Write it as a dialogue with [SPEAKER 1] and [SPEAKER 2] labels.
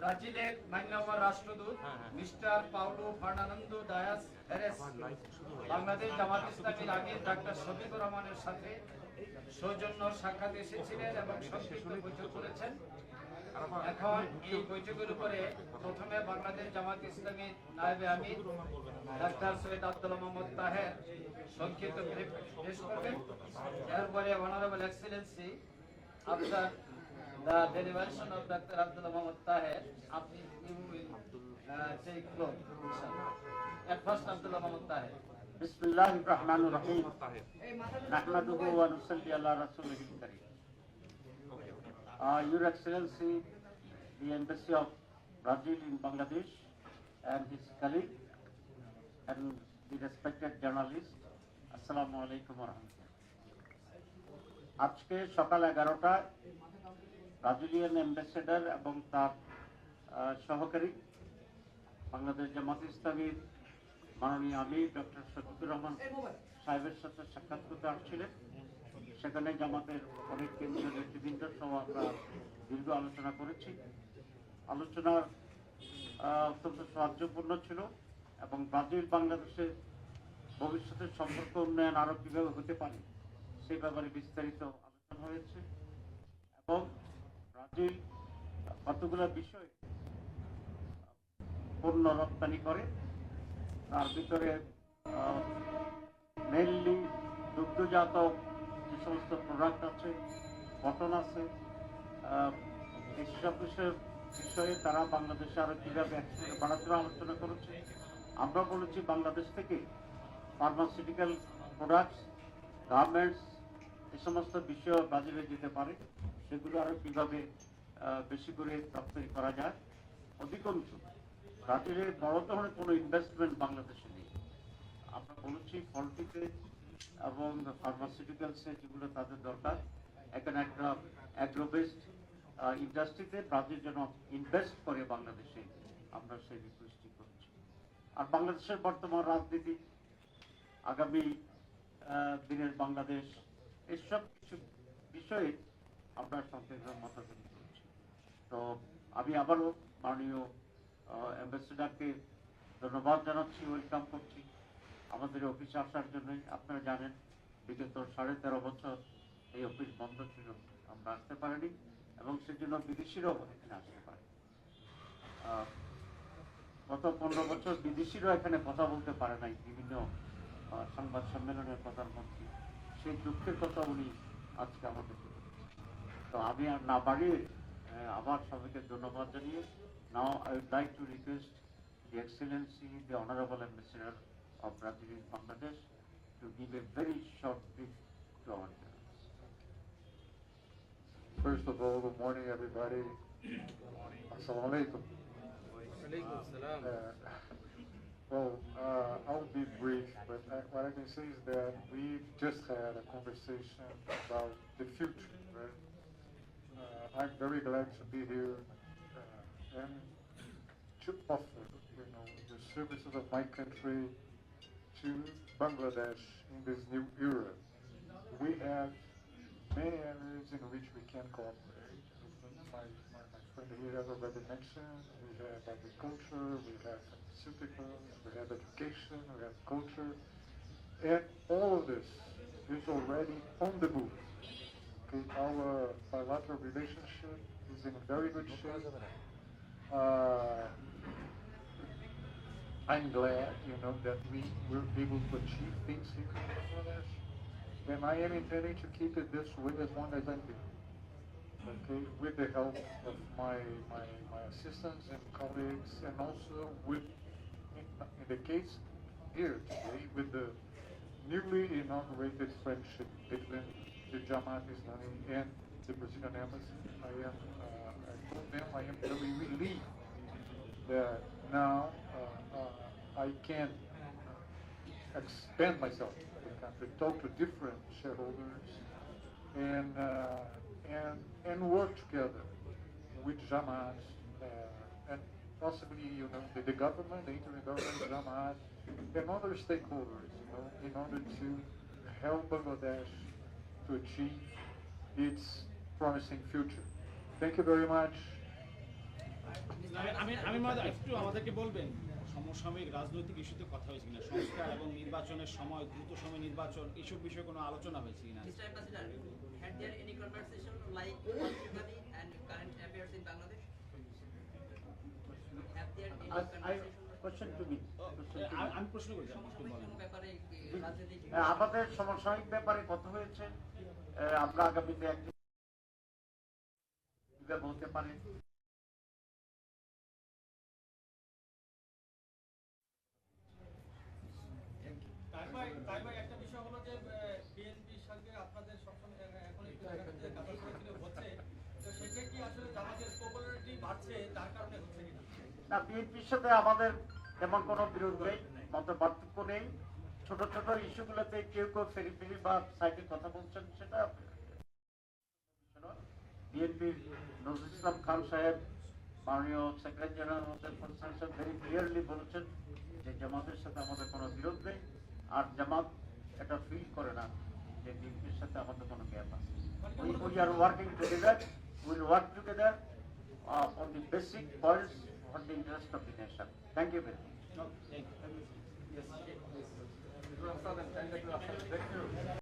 [SPEAKER 1] ব্রাজিলের মান্যবর রাষ্ট্রদূত, mister Paulo Fernando Dias Heres, Bangladesh Jamaat ইসলামীর আগে ডাক্তার শফিকুর রহমানের সাথে সৌজন্য সাক্ষাৎ এসেছিলেন এবং সংক্ষিপ্ত বৈঠক করেছেন। এখন এই বৈঠকের উপরে প্রথমে বাংলাদেশ জামাত ইসলামী নায়েবে আমির ডাক্তার সৈয়দ আব্দুল মোহাম্মদ তাহের সংক্ষিপ্ত পেশ করবেন। এরপরে honourable excellency after the derivation of Dr. Abdullah Muhammad Tahir, after you will uh, take inshallah. At first, Abdullah Muhammad Tahir.
[SPEAKER 2] بسم الله الرحمن الرحيم نحمده ونصلي على رسوله الكريم Your Excellency, the Embassy of Brazil in Bangladesh and his colleague and the respected journalist, Assalamu alaikum warahmatullahi আজকে সকাল এগারোটায় Brazilian ambassador এবং তার সহকারী বাংলাদেশ জামাত ইসলামীর মাননীয় আমির doctor Shafiqur Rahman সাহেবের সাথে সাক্ষাৎ করতে আসছিলেন। সেখানে জামাতের অনেক কেন্দ্রীয় নেতৃবৃন্দ সহ আমরা দীর্ঘ আলোচনা করেছি। আলোচনার অত্যন্ত সাহায্যপূর্ণ ছিল এবং ব্রাজিল বাংলাদেশের ভবিষ্যতের সম্পর্ক উন্নয়ন আরও কীভাবে হতে পারে সেই ব্যাপারে বিস্তারিত আলোচনা হয়েছে এবং ব্রাজিল কতগুলো বিষয় পণ্য রপ্তানি করে, তার ভিতরে মেনলি দুগ্ধজাত যে সমস্ত প্রোডাক্ট আছে কটন আছে বিষয়ে বিষয়ে তারা বাংলাদেশে আরও কীভাবে একসঙ্গে বাড়াতে আলোচনা করেছে, আমরা বলেছি বাংলাদেশ থেকে ফার্মাসিউটিক্যাল প্রোডাক্টস গার্মেন্টস এই সমস্ত বিষয় ব্রাজিলে যেতে পারে, সেগুলো আরও কীভাবে বেশি করে রপ্তানি করা যায়? অধিকাংশ। ব্রাজিলের বড় ধরনের কোনো ইনভেস্টমেন্ট বাংলাদেশে নেই। আমরা বলেছি পলিটিক্যাল এবং ফার্মাসিউটিক্যালসে যেগুলো তাদের দরকার, এখানে একটা অ্যাগ্রোবেসড ইন্ডাস্ট্রিতে ব্রাজিল যেন ইনভেস্ট করে বাংলাদেশে, আমরা সেই রিকোয়েস্টই করছি। আর বাংলাদেশের বর্তমান রাজনীতি, আগামী দিনের বাংলাদেশ এসব কিছু বিষয়ে আমরা সন্ত্রাসের মতামত করছি। তো আমি আবারও মাননীয় অ্যাম্বাসেডারকে ধন্যবাদ জানাচ্ছি ওয়েলকাম করছি। আমাদের অফিসে আসার জন্যই আপনারা জানেন, বিগত সাড়ে তেরো বছর এই অফিস বন্ধ ছিল, আমরা আসতে পারিনি এবং সেজন্য বিদেশিরাও এখানে আসতে পারে গত পনেরো বছর বিদেশিরাও এখানে কথা বলতে পারে নাই, বিভিন্ন সংবাদ সম্মেলনের প্রধানমন্ত্রী। সেই দুঃখের কথা উনি আজকে আমাদের তো আমি আর না বাড়িয়ে আহ, আবার সবাইকে ধন্যবাদ জানিয়ে now I would like to request the Excellency, the Honorable Ambassador of Brazil in Bangladesh, to give a very short brief to our journalists.
[SPEAKER 3] First of all, good morning, everybody. Assalamu alaikum. Uh, Well, uh, I'll be brief, but I- what I can say is that we've just had a conversation about the future, right? Uh, I'm very glad to be here uh, and to offer, you know, the services of my country to Bangladesh in this new era. We have many areas in which we can cooperate. My, my, my friend has already mentioned, we have agriculture, we have pharmaceuticals, we have education, we have culture, and all of this is already on the move. Okay, our bilateral relationship is in very good shape. Uh, I'm glad, you know, that we were able to achieve things here in Bangladesh. And I am intending to keep it this way as long as I'm here. Okay, with the help of my, my, my assistants and colleagues, and also with, in, in the case here today, with the newly inaugurated friendship between the Jamaat Islami and the Brazilian embassy. I am, uh, I told them I am very relieved that now uh, uh, I can expand myself in the country, talk to different shareholders, and uh, and and work together with Jamaat uh, and possibly you know the, the government, the interim government, Jamaat, and other stakeholders, you know, in order to help Bangladesh to achieve its promising future. Thank you very much.
[SPEAKER 4] আমি- আমি আমি মহোদয় একটু আমাদেরকে বলবেন সমসাময়িক রাজনৈতিক ইস্যুতে কথা হয়েছে কিনা সংস্কার এবং নির্বাচনের সময় দ্রুত সময় নির্বাচন এইসব বিষয়ে কোনো আলোচনা হয়েছে কিনা
[SPEAKER 5] and current affairs in Bangladesh? Have there any conversation?
[SPEAKER 4] আমি প্রশ্ন করছি
[SPEAKER 2] আমাদের সমসাময়িক ব্যাপারে কথা হয়েছে আমরা আগামীতে একটি হতে পারে
[SPEAKER 6] একটা বিষয় হলো যে বিএনপির সঙ্গে আপনাদের সবসময় এখন
[SPEAKER 2] না? বিএনপির সাথে আমাদের তেমন কোনো বিরোধ নেই মত পার্থক্য নেই। ছোট ছোট ইস্যুগুলোতে কেউ কেউ ফেরি ফেরি বা সাইডে কথা বলছেন সেটা বিএনপির নজরুল ইসলাম খান সাহেব মাননীয় সেক্রেটারি জেনারেল হোসেন ফরসান সাহেব ভেরি ক্লিয়ারলি বলেছেন যে জামাতের সাথে আমাদের কোনো বিরোধ নেই আর জামাত এটা ফিল করে না যে বিএনপির সাথে আমাদের কোনো গ্যাপ আছে। We are working together will work together uh, the basic points for the interest of the nation. Thank you very much.
[SPEAKER 4] Thank you.
[SPEAKER 1] Yes. Thank you.